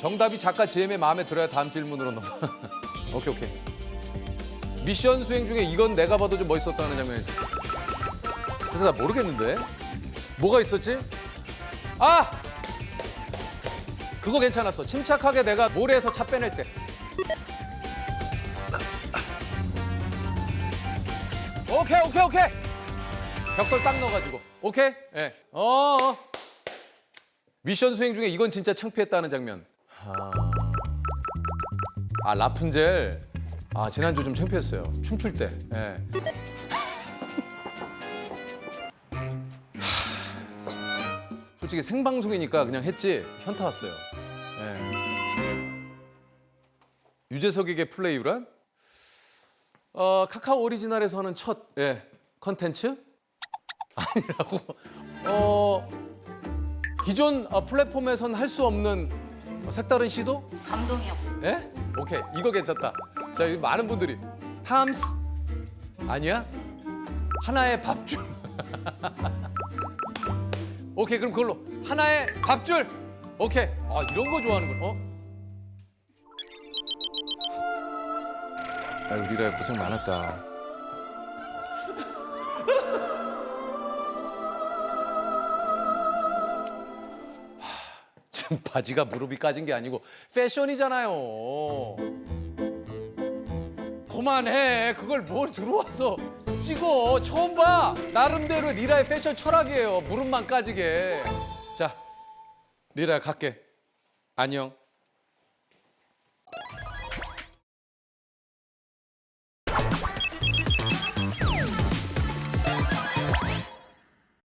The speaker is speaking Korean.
정답이 작가 GM의 마음에 들어야 다음 질문으로 넘어. 오케이 오케이. 미션 수행 중에 이건 내가 봐도 좀 멋있었다는 장면이죠. 그래서 나 모르겠는데 뭐가 있었지? 아 그거 괜찮았어. 침착하게 내가 모래에서 차 빼낼 때. 오케이 오케이 오케이. 벽돌 딱 넣어가지고 오케이. 예. 어. 어. 미션 수행 중에 이건 진짜 창피했다는 장면. 아, 아 라푼젤. 아 지난주 좀 창피했어요. 춤출 때. 예. 솔직히 생방송이니까 그냥 했지 현타 왔어요. 예. 유재석에게 플레이유란? 어, 카카오 오리지널에서는 첫 예, 컨텐츠? 아니라고. 어, 기존 어, 플랫폼에선 할 수 없는 어, 색다른 시도? 감동이었어. 예? 오케이 이거 괜찮다. 자 여기 많은 분들이 탐스 아니야? 하나의 밥줄. 오케이 그럼 그걸로 하나의 밥줄. 오케이 아 이런 거 좋아하는군. 어? 아유 리라야 고생 많았다. 지금 바지가 무릎이 까진 게 아니고 패션이잖아요. 그만해. 그걸 뭘 들어와서 찍어. 처음 봐. 나름대로 리라의 패션 철학이에요. 무릎만 까지게. 자, 리라야 갈게. 안녕.